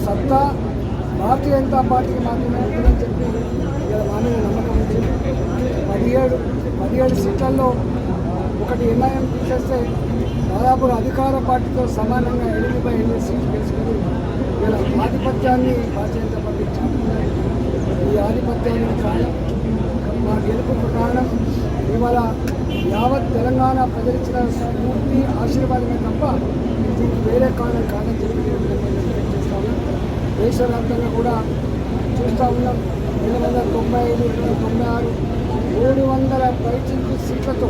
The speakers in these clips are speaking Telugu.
సత్తా భారతీయ జనతా పార్టీకి మాత్రమే ఉంటుందని చెప్పి ఇలా మా మీద నమ్మకం ఉంది. పదిహేడు పదిహేడు సీట్లలో ఒకటి ఎన్ఐఎం తీసేస్తే దాదాపు అధికార పార్టీతో సమానంగా ఎనిమిది బై ఎనిమిది సీట్లు గెలుచుకుని ఇలా ఆధిపత్యాన్ని భారతీయ జనతా పార్టీ చాటుకున్నారు ఈ ఆధిపత్యాన్ని కారణం మా గెలుపుకు కారణం ఇవాళ యావత్ తెలంగాణ ప్రజలిచ్చిన స్ఫూర్తి ఆశీర్వాదమే తప్ప దీనికి వేరే కారణం కాదని చెప్పి దేశవ్యాప్తంగా కూడా చూస్తూ ఉన్నాం. రెండు వందల తొంభై ఐదు రెండు వందల తొంభై ఆరు మూడు వందల పైచిలకు సీట్లతో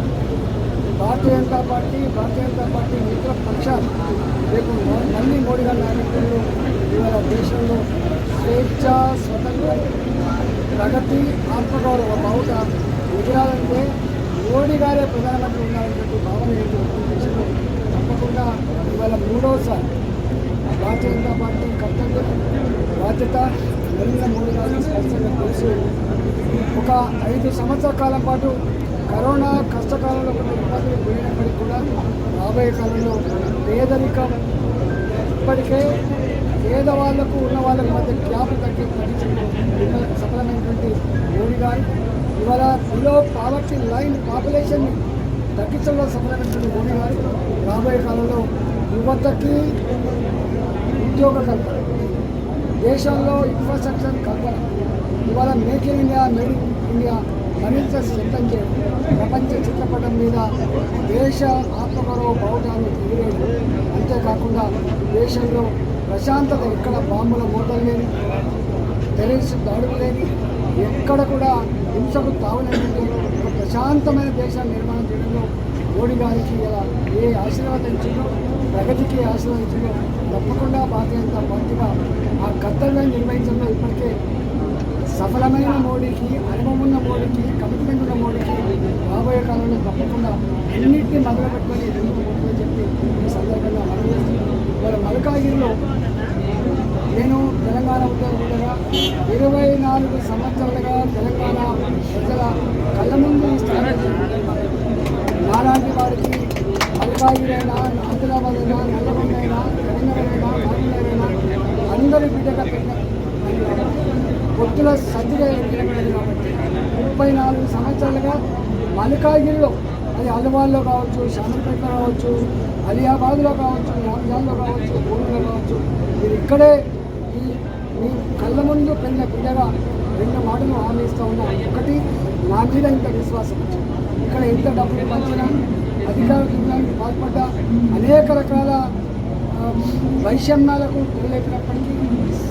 భారతీయ జనతా పార్టీ భారతీయ జనతా పార్టీ మిత్ర పక్షాలు రేపు మళ్ళీ మోడీ గారి నాయకత్వంలో ఇవాళ దేశంలో స్వేచ్ఛ స్వతంత్రం ప్రగతి ఆత్మగౌరవ బావుట ఎదిరాలంటే మోడీ గారే ప్రధానమంత్రి ఉన్నారనేటువంటి భావన ఏంటి దేశంలో తప్పకుండా ఇవాళ మూడవసారి భారతీయ జనతా పార్టీ కర్తవ్య బాధ్యత నరేంద్ర మోడీ గారు స్పష్టంగా తెలుసు ఒక ఐదు సంవత్సరాల కాలం పాటు కరోనా కష్టకాలంలో కొన్ని ఇబ్బందులు పోయినప్పటికీ కూడా రాబోయే కాలంలో పేదరికం ఇప్పటికే పేదవాళ్ళకు ఉన్న వాళ్ళకి మధ్య గ్యాప్ తగ్గి తగ్గించడంలో సఫలమైనటువంటి మోడీ గారు. ఇవాళ బిలో పావర్టీ లైన్ పాపులేషన్ తగ్గించడంలో సఫలమైనటువంటి మోడీ గారు. రాబోయే కాలంలో యువతకి ఉద్యోగ కల్పన దేశంలో ఇన్ఫ్రాస్ట్రక్చర్ కల్పన ఇవాళ make in India made in India మరింత సిద్ధం చేయడం ప్రపంచ చిత్రపటం మీద దేశ ఆత్మగౌరవ బావుటాన్ని ఎగిరేయడం అంతేకాకుండా దేశంలో ప్రశాంతత ఎక్కడ బాంబుల మూటలు లేని టెర్రరిస్ట్ దాడులు లేని ఎక్కడ కూడా హింసకు తావులేని ఒక ప్రశాంతమైన దేశాన్ని నిర్మాణం చేయడంలో మోడీ గారికి ఇలా ఏ ఆశీర్వాదం ప్రగతికి ఆశీర్వదించిందో తప్పకుండా భారతీయ జనతా పార్టీగా ఆ కర్తవ్యాన్ని నిర్వహించడంలో ఇప్పటికే సఫలమైన మోడీకి అనుభవం ఉన్న మోడీకి కమిట్మెంట్ ఉన్న మోడీకి రాబోయే కాలంలో తప్పకుండా అన్నింటినీ మొదలు పెట్టుకొని ఎందుకు పోతుందని చెప్పి ఈ సందర్భంగా మనం చేస్తున్నాం. ఇవాళ మల్కాగిరిలో నేను తెలంగాణ ఉద్యోగులుగా ఇరవై నాలుగు సంవత్సరాలుగా తెలంగాణ ప్రజల కళ్ళ ముందు ఈ స్థానాన్ని నాలాంటి వారికి మల్కాగిరైనా ఆదిలాబాద్ అయినా నల్లగొండ అయినా కరీంనగర్ అయినా అందరి బిడ్డగా పెట్టిన పొత్తుల సర్దిగా నిలబడేది కాబట్టి ముప్పై నాలుగు సంవత్సరాలుగా మల్కాగిరిలో అది అల్వాల్లో కావచ్చు శామర్పేటలో కావచ్చు అలియాబాద్లో కావచ్చు రామ్జాన్లో కావచ్చు భూమిలో కావచ్చు మీరు ఇక్కడే ఈ మీ కళ్ళ ముందు పెద్ద బిడ్డగా రెండు మాటలు హామీ ఇస్తూ ఉన్నా. ఒకటి నా మీద ఇంత విశ్వాసం ఇక్కడ ఎంత డబ్బులు పంచినా అధికార దుర్గానికి పాల్పడ్డ అనేక రకాల వైషమ్యాలకు వెళ్ళేటప్పటికీ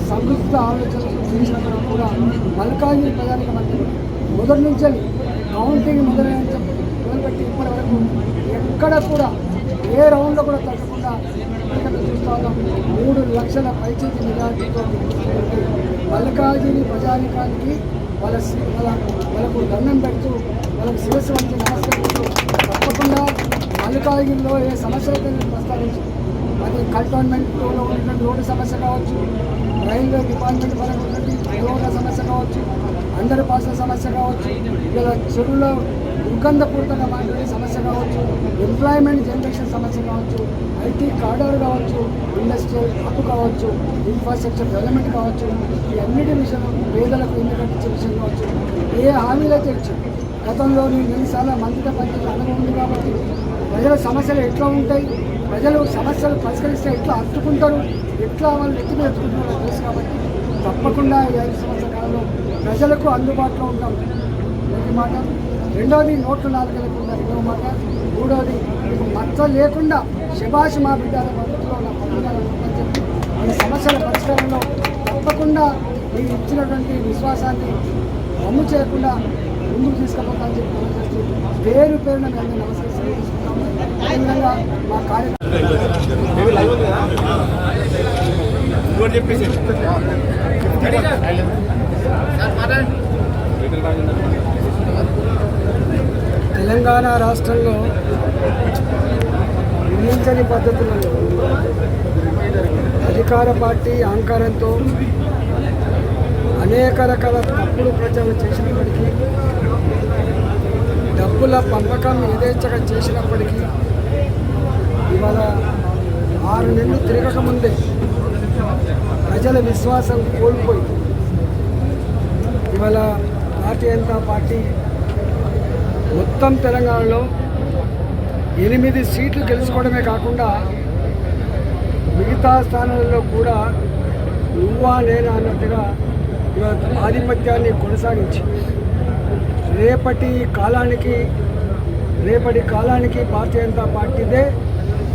సంయుక్త ఆలోచనలు చేసినప్పుడు కూడా మల్కాజిరి ప్రధానిక మంత్రి మొదటి నుంచి కౌంటింగ్ మొదలైన మొదలుపెట్టి ఇప్పటి వరకు ఎక్కడ కూడా ఏ రౌండ్లో కూడా తగ్గకుండా ఇక్కడ చూస్తా మూడు లక్షల పైచేతి మెజార్టీతో మల్కాజీని ప్రజానికానికి వాళ్ళ వాళ్ళకు దండం పెడుతూ వాళ్ళకి శిరస్సు వంచి నమస్కరిస్తూ తప్పకుండా మల్కాజిరిలో ఏ సమస్యలైతే నేను ప్రస్తావించాను. అది కంటోన్మెంట్లో ఉన్నటువంటి రోడ్డు సమస్య కావచ్చు రైల్వే డిపార్ట్మెంట్ పరంగా ఉన్నటువంటి రోడ్ల సమస్య కావచ్చు అండర్ పాస్ల సమస్య కావచ్చు ఇలా చెరువులో దుర్గంధపూరితంగా మాట్లాడే సమస్య కావచ్చు ఎంప్లాయ్మెంట్ జనరేషన్ సమస్య కావచ్చు ఐటీ కార్డర్ కావచ్చు ఇండస్ట్రియల్ హబ్ కావచ్చు ఇన్ఫ్రాస్ట్రక్చర్ డెవలప్మెంట్ కావచ్చు ఈ అన్నిటి విషయంలో పేదలకు ఎందుకంటే ఇచ్చే విషయం కావచ్చు. ఏ హామీలైతే ఇచ్చారు గతంలో నేను ఎన్నిసార్లు మంత్రిగా పనిచేసిన అనుభవం ఉంది కాబట్టి ప్రజల సమస్యలు ఎట్లా ఉంటాయి ప్రజలు సమస్యలు పరిష్కరిస్తే ఎట్లా అట్టుకుంటారు ఎట్లా వాళ్ళు ఎత్తుకు ఎత్తుకుంటారో తెలుసు కాబట్టి తప్పకుండా ఈ ఐదు సంవత్సరాల కాలంలో ప్రజలకు అందుబాటులో ఉంటాం. మాట రెండవది నోట్లు నాలుగలకు ఉన్న రెండవ మాట మూడవది మీకు మచ్చ లేకుండా శబాష్ మా బిడ్డ అనే పద్ధతిలో నా పట్టుదల ఉందని చెప్పి ఈ సమస్యల పరిష్కారంలో తప్పకుండా మీరు ఇచ్చినటువంటి విశ్వాసాన్ని అమ్ము చేయకుండా ముందుకు తీసుకుపోతామని చెప్పి తెలియజేస్తూ పేరు పేరున మేము నమస్కరిస్తున్నాము అదేవిధంగా మా కార్యక్రమం తెలంగాణ రాష్ట్రంలో ఊహించని పద్ధతులలో అధికార పార్టీ అహంకారంతో అనేక రకాల తప్పుడు ప్రచారం చేసినప్పటికీ డబ్బుల పంపకం యథేచ్ఛగా చేసినప్పటికీ ఇవాళ ఆరు నెలలు తిరగకముందే ప్రజల విశ్వాసం కోల్పోయి ఇవాళ భారతీయ జనతా పార్టీ మొత్తం తెలంగాణలో ఎనిమిది సీట్లు గెలుచుకోవడమే కాకుండా మిగతా స్థానాలలో కూడా నువ్వా నేనా అన్నట్టుగా ఆధిపత్యాన్ని కొనసాగించి రేపటి కాలానికి రేపటి కాలానికి భారతీయ జనతా పార్టీదే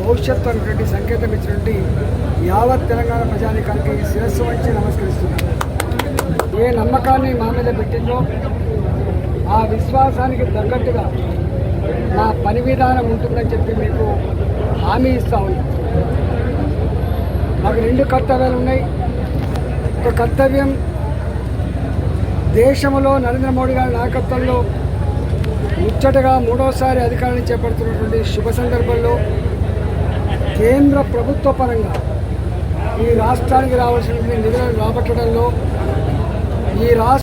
భవిష్యత్తు అనేటువంటి సంకేతం ఇచ్చినటువంటి యావత్ తెలంగాణ ప్రజానికానికి శిరస్సు వచ్చి నమస్కరిస్తున్నాను. ఏ నమ్మకాన్ని మా మీద పెట్టిందో ఆ విశ్వాసానికి తగ్గట్టుగా నా పని విధానం ఉంటుందని చెప్పి మీకు హామీ ఇస్తా ఉన్నాను నాకు రెండు కర్తవ్యాలు ఉన్నాయి. ఒక కర్తవ్యం దేశంలో నరేంద్ర మోడీ గారి నాయకత్వంలో ముచ్చటగా మూడోసారి అధికారాన్ని చేపడుతున్నటువంటి శుభ సందర్భంలో కేంద్ర ప్రభుత్వ పరంగా ఈ రాష్ట్రానికి రావాల్సినటువంటి నిధులను రాబట్టడంలో ఈ రాష్ట్ర